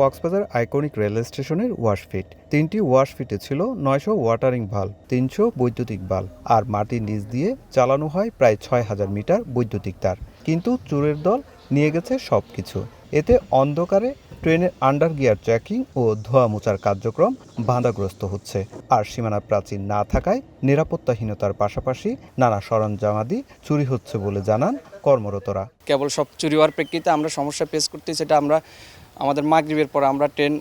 Cox's Bazar iconic railway স্টেশনের ওয়াশফিট তিনটি ওয়াশফিটে ছিল নয়শো ওয়াটারিং ভালো তিনশো বৈদ্যুতিক বাল আর মাটির নিচ দিয়ে চালানো হয় প্রায় ছয় হাজার মিটার বৈদ্যুতিক তার। কিন্তু চোরের দল নিয়ে গেছে সব কিছু এতে অন্ধকারে ট্রেনের আন্ডার গিয়ার চেকিং ও ধোয়া মোচার কার্যক্রম বাঁধাগ্রস্ত হচ্ছে। আর সীমানা প্রাচীর না থাকায় নিরাপত্তাহীনতার পাশাপাশি নানা সরঞ্জামাদি চুরি হচ্ছে বলে জানান কর্মরতরা। কেবল সব চুরি হওয়ার প্রেক্ষিতে আমরা সমস্যা ফেস করতে সেটা আমরা আমাদের মাগরীবের পর আমরা ট্রেন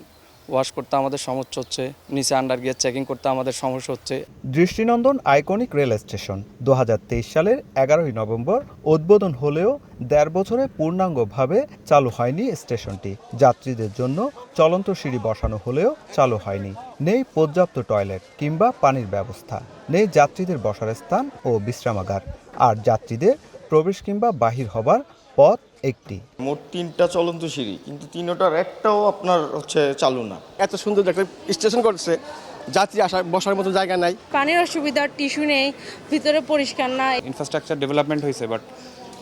ওয়াশ করতে আমাদের সমস্যা হচ্ছে, নিচে আন্ডার গিয়ার চেকিং করতে আমাদের সমস্যা হচ্ছে। দৃষ্টিনন্দন আইকনিক রেল স্টেশন দুহাজার তেইশ সালের এগারোই নভেম্বর উদ্বোধন হলেও দেড় বছরে পূর্ণাঙ্গভাবে চালু হয়নি স্টেশনটি। যাত্রীদের জন্য চলন্ত সিঁড়ি বসানো হলেও চালু হয়নি। নেই পর্যাপ্ত টয়লেট কিংবা পানির ব্যবস্থা, নেই যাত্রীদের বসার স্থান ও বিশ্রামাগার। আর যাত্রীদের প্রবেশ কিংবা বাহির হবার পথ একটি। মোট তিনটা চলন্ত সিঁড়ি কিন্তু তিনোটার একটাও আপনার হচ্ছে চালু না। এত সুন্দর একটা স্টেশন করছে যাত্রী আসার বসার মতো জায়গা নাই। পানির অসুবিধা টিস্যু নেই ভিতরে পরিষ্কার না ইনফ্রাস্ট্রাকচার ডেভেলপমেন্ট হয়েছে বাট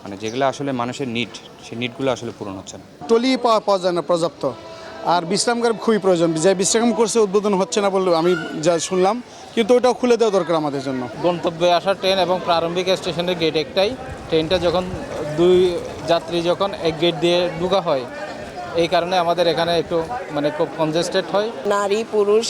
মানে যেগুলো আসলে মানুষের নিড সেই নিডগুলো আসলে পূরণ হচ্ছে না। টলি পাওয়া পাওয়া যায় না পর্যাপ্ত। আর বিশ্রামগার খুবই প্রয়োজন। যে বিশ্রাম করছে উদ্বোধন হচ্ছে না বললে আমি যা শুনলাম কিন্তু ওটাও খুলে দেওয়া দরকার আমাদের জন্য। গন্তব্যে আসা ট্রেন এবং প্রারম্ভিক স্টেশনের গেট একটাই। ট্রেনটা যখন দুই যাত্রী যখন এক গেট দিয়ে ঢুকা হয় এই কারণে আমাদের এখানে একটু মানে খুব কনজেস্টেড হয়। নারী পুরুষ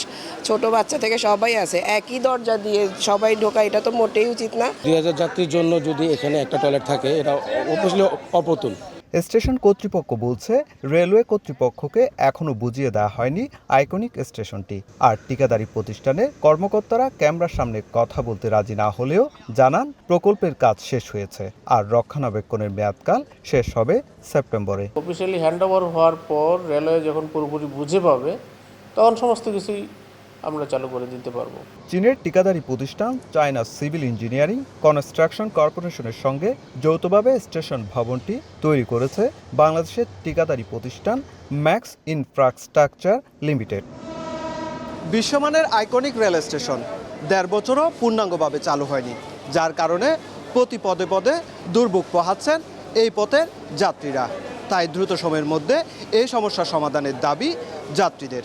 ছোট বাচ্চা থেকে সবাই আছে। একই দরজা দিয়ে সবাই ঢোকা এটা তো মোটেই উচিত না। দুই হাজার যাত্রীর জন্য যদি এখানে একটা টয়লেট থাকে এটা অবশ্যই অপ্রতুল। স্টেশন কর্তৃপক্ষ বলছে, রেলওয়ে কর্তৃপক্ষকে এখনও বুঝিয়ে দেওয়া হয়নি আইকনিক স্টেশনটি। আর ঠিকাদারি প্রতিষ্ঠানের কর্মকর্তারা ক্যামেরার সামনে কথা বলতে রাজি না হলেও জানান, প্রকল্পের কাজ শেষ হয়েছে আর রক্ষণাবেক্ষণের মেয়াদকাল শেষ হবে সেপ্টেম্বরে। অফিসিয়ালি হ্যান্ড ওভার হওয়ার পর রেলওয়ে যখন পুরোপুরি বুঝে পাবে, তখন সমস্ত কিছুই আমরা চালু করে দিতে পারব। চীনের ঠিকাদারি প্রতিষ্ঠান চায়না সিভিল ইঞ্জিনিয়ারিং কনস্ট্রাকশন কর্পোরেশনের সঙ্গে যৌথভাবে স্টেশন ভবনটি তৈরি করেছে বাংলাদেশের ঠিকাদারি প্রতিষ্ঠান ম্যাক্স ইনফ্রাস্ট্রাকচার লিমিটেড। বিশ্বমানের আইকনিক রেল স্টেশন দেড় বছরও পূর্ণাঙ্গভাবে চালু হয়নি যার কারণে প্রতি পদে পদে দুর্ভোগ পোহাচ্ছেন এই পথের যাত্রীরা। তাই দ্রুত সময়ের মধ্যে এই সমস্যা সমাধানের দাবি যাত্রীদের।